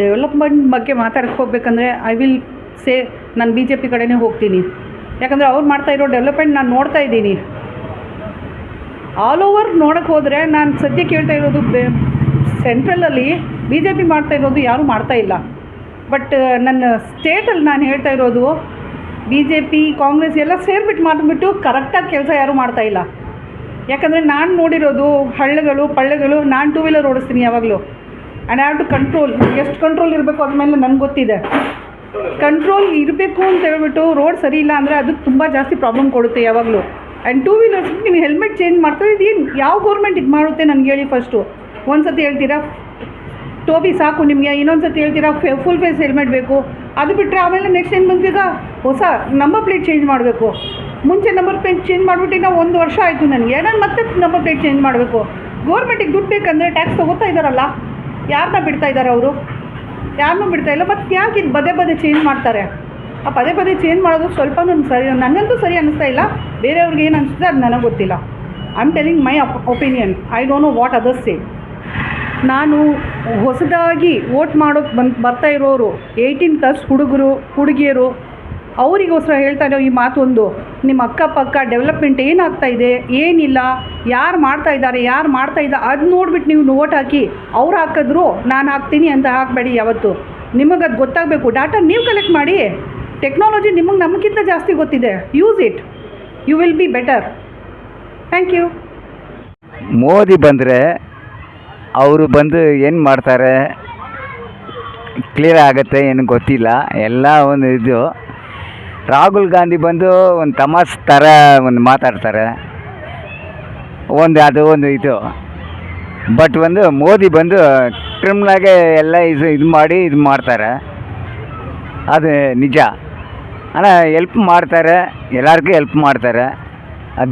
Development ಬಗ್ಗೆ ಮಾತಾಡಕ್ಕೆ ಹೋಗ್ಬೇಕಂದ್ರೆ ಐ ವಿಲ್ ಸೇ ನಾನು ಬಿ ಜೆ ಪಿ ಕಡೆನೇ ಹೋಗ್ತೀನಿ. ಯಾಕಂದರೆ ಅವ್ರು ಮಾಡ್ತಾ ಇರೋ ಡೆವಲಪ್ಮೆಂಟ್ ನಾನು ನೋಡ್ತಾ ಇದ್ದೀನಿ. ಆಲ್ ಓವರ್ ನೋಡೋಕ್ಕೆ ಹೋದರೆ ನಾನು ಸದ್ಯ ಕೇಳ್ತಾ ಇರೋದು ಸೆಂಟ್ರಲಲ್ಲಿ ಬಿ ಜೆ ಪಿ ಮಾಡ್ತಾ ಇರೋದು ಯಾರೂ ಮಾಡ್ತಾ ಇಲ್ಲ. ಬಟ್ ನನ್ನ ಸ್ಟೇಟಲ್ಲಿ ನಾನು ಹೇಳ್ತಾ ಇರೋದು ಬಿ ಜೆ ಪಿ ಕಾಂಗ್ರೆಸ್ ಎಲ್ಲ ಸೇರಿಬಿಟ್ಟು ಮಾಡಿಬಿಟ್ಟು ಕರೆಕ್ಟಾಗಿ ಕೆಲಸ ಯಾರೂ ಮಾಡ್ತಾ ಇಲ್ಲ. ಯಾಕಂದರೆ ನಾನು ನೋಡಿರೋದು ಹಳ್ಳಗಳು, ಪಳ್ಳಗಳು ನಾನು ಟೂ ವೀಲರ್ ಓಡಿಸ್ತೀನಿ ಯಾವಾಗಲೂ. ಆ್ಯಂಡ್ ಹ್ಯಾವ್ ಟು ಕಂಟ್ರೋಲ್ ಎಷ್ಟು ಕಂಟ್ರೋಲ್ ಇರಬೇಕು ಅದ್ಮೇಲೆ ನನಗೆ ಗೊತ್ತಿದೆ. ಕಂಟ್ರೋಲ್ ಇರಬೇಕು ಅಂತ ಹೇಳ್ಬಿಟ್ಟು ರೋಡ್ ಸರಿ ಇಲ್ಲ ಅಂದರೆ ಅದು ತುಂಬ ಜಾಸ್ತಿ ಪ್ರಾಬ್ಲಮ್ ಕೊಡುತ್ತೆ ಯಾವಾಗಲೂ. ಆ್ಯಂಡ್ ಟೂ ವೀಲರ್ಸ್ ನೀವು ಹೆಲ್ಮೆಟ್ ಚೇಂಜ್ ಮಾಡ್ತಾ ಏನು, ಯಾವ ಗೌರ್ಮೆಂಟ್ ಇದು ಮಾಡುತ್ತೆ ನನಗೆ ಹೇಳಿ ಫಸ್ಟು ಒಂದು ಸತಿ ಹೇಳ್ತೀರಾ? ಟೋಬಿ ಸಾಕು ನಿಮಗೆ ಇನ್ನೊಂದು ಸತಿ ಹೇಳ್ತೀರಾ? ಫೆ ಫುಲ್ ಫೇಸ್ ಹೆಲ್ಮೆಟ್ ಬೇಕು. ಅದು ಬಿಟ್ಟರೆ ಆಮೇಲೆ ನೆಕ್ಸ್ಟ್ ಏನು ಬಂತೀಗ ಹೊಸ ನಂಬರ್ ಪ್ಲೇಟ್ ಚೇಂಜ್ ಮಾಡಬೇಕು. ಮುಂಚೆ ನಂಬರ್ ಪ್ಲೇಟ್ ಚೇಂಜ್ ಮಾಡಿಬಿಟ್ಟು ನಾವು ಒಂದು ವರ್ಷ ಆಯಿತು ನನಗೆ. ನಾನು ಮತ್ತೆ ನಂಬರ್ ಪ್ಲೇಟ್ ಚೇಂಜ್ ಮಾಡಬೇಕು. ಗೌರ್ಮೆಂಟಿಗೆ ದುಡ್ಡು ಬೇಕಂದರೆ ಟ್ಯಾಕ್ಸ್ ತೊಗೋತಾ ಇದ್ದಾರಲ್ಲ ಯಾರನ್ನ ಬಿಡ್ತಾ ಇದ್ದಾರೆ ಅವರು? ಯಾರನ್ನೂ ಬಿಡ್ತಾ ಇಲ್ಲ, ಮತ್ತು ಯಾಕೆ ಇದು ಪದೇ ಪದೇ ಚೇಂಜ್ ಮಾಡ್ತಾರೆ? ಆ ಪದೇ ಪದೇ ಚೇಂಜ್ ಮಾಡೋದು ಸ್ವಲ್ಪ ಸರಿ, ನನಗಂತೂ ಸರಿ ಅನ್ನಿಸ್ತಾ ಇಲ್ಲ. ಬೇರೆಯವ್ರಿಗೆ ಏನು ಅನಿಸುತ್ತೆ ಅದು ನನಗೆ ಗೊತ್ತಿಲ್ಲ. I am telling my opinion I don't know what others say ನಾನು ಹೊಸದಾಗಿ ವೋಟ್ ಮಾಡೋಕ್ಕೆ ಬಂದು ಬರ್ತಾ ಇರೋರು ಏಯ್ಟೀನ್ ಪ್ಲಸ್ ಹುಡುಗರು, ಹುಡುಗಿಯರು ಅವರಿಗೋಸ್ಕರ ಹೇಳ್ತಾ ಇರೋ ಈ ಮಾತೊಂದು, ನಿಮ್ಮ ಅಕ್ಕಪಕ್ಕ ಡೆವಲಪ್ಮೆಂಟ್ ಏನಾಗ್ತಾ ಇದೆ, ಏನಿಲ್ಲ, ಯಾರು ಮಾಡ್ತಾ ಇದ್ದಾರೆ, ಯಾರು ಮಾಡ್ತಾ ಇದ್ದ ಅದು ನೋಡ್ಬಿಟ್ಟು ನೀವು ನೋಟ್ ಹಾಕಿ, ಅವ್ರು ಹಾಕಿದ್ರು, ನಾನು ಹಾಕ್ತೀನಿ ಅಂತ ಹಾಕಬೇಡಿ ಯಾವತ್ತು. ನಿಮಗೆ ಅದು ಗೊತ್ತಾಗಬೇಕು. ಡಾಟಾ ನೀವು ಕಲೆಕ್ಟ್ ಮಾಡಿ ಟೆಕ್ನಾಲಜಿ ನಿಮಗೆ ನಮಗಿಂತ ಜಾಸ್ತಿ ಗೊತ್ತಿದೆ. Use it you will be better thank you Modi ಬಂದರೆ, ಅವರು ಬಂದು ಏನು ಮಾಡ್ತಾರೆ? ಕ್ಲಿಯರ್ ಆಗುತ್ತೆ, ಏನು ಗೊತ್ತಿಲ್ಲ. ಎಲ್ಲ ಒಂದು ಇದು. ರಾಹುಲ್ ಗಾಂಧಿ ಬಂದು ಒಂದು ತಮಾಸ್ ಥರ ಒಂದು ಮಾತಾಡ್ತಾರೆ. ಒಂದು ಅದು, ಒಂದು ಇದು. ಬಟ್ ಒಂದು ಮೋದಿ ಬಂದು ಕ್ರಿಮ್ನಾಗೆ ಎಲ್ಲ ಇದು ಇದು ಮಾಡಿ, ಇದು ಮಾಡ್ತಾರೆ. ಅದು ನಿಜ. ಅಣ್ಣ ಎಲ್ಪ್ ಮಾಡ್ತಾರೆ. ಎಲ್ಲರಿಗೂ ಎಲ್ಪ್ ಮಾಡ್ತಾರೆ.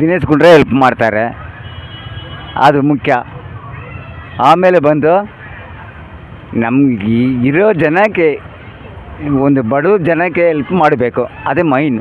ದಿನೇಶ್ ಗುಂಡ್ರೆ ಎಲ್ಪ್ ಮಾಡ್ತಾರೆ. ಅದು ಮುಖ್ಯ. ಆಮೇಲೆ ಬಂದು ನಮ್ಗೆ ಇರೋ ಜನಕ್ಕೆ ಒಂದು ಬಡವ ಜನಕ್ಕೆ ಹೆಲ್ಪ್ ಮಾಡಬೇಕು. ಅದೇ ಮೈನ್.